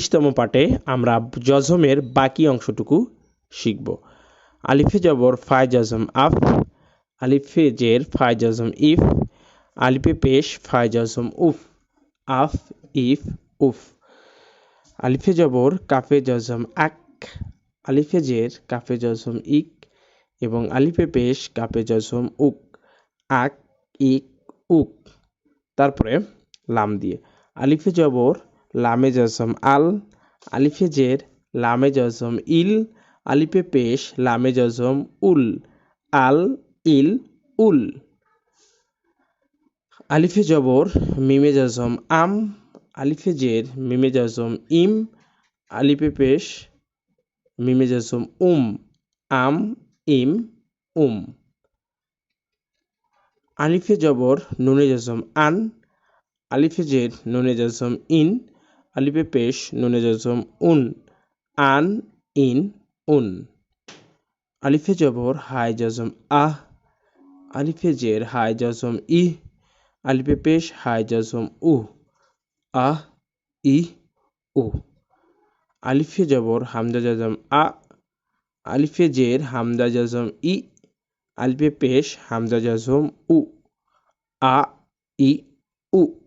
বিশতম পাঠে আমরা জজমের বাকি অংশটুকু শিখব। আলিফে জবর ফায় জজম আফ, আলিফে জের ফায় জজম ইফ, আলিফে পেশ ফায় জজম উফ, আফ, ইফ, উফ। আলিফে জবর কাফে জজম আক, আলিফে জের কাফে জজম ইক এবং আলিফে পেশ কাফে জজম উক, আক, ইক, উক। তারপরে লাম দিয়ে। আলিফে জবর লামে জজম আল, আলিফে জের লামে জজম ইল, আলিফে পেশ লামে জজম উল, আল, ইল, উল। আলিফে জবর মিমে জজম আম, আলিফে জের মিমে জজম ইম, আলিফে পেশ মিমে জজম উম, আম, ইম, উম। আলিফে জবর নুনে আন, আলিফে জের নুনে ইন আলিফে পেশ, নুনে জজম, উন, আন, ইন, উন। আলিফে জবর হাই জজম, আহ। আলিফে জের হাই জজম ই আলিফে পেশ হাই জজম উ আহ ই উ। আলিফে জবর হামজা জজম, আ। আলিফে জের হামজা জজম, ই। আলিফে পেশ হামজা জজম, উ। আ, ই, উ।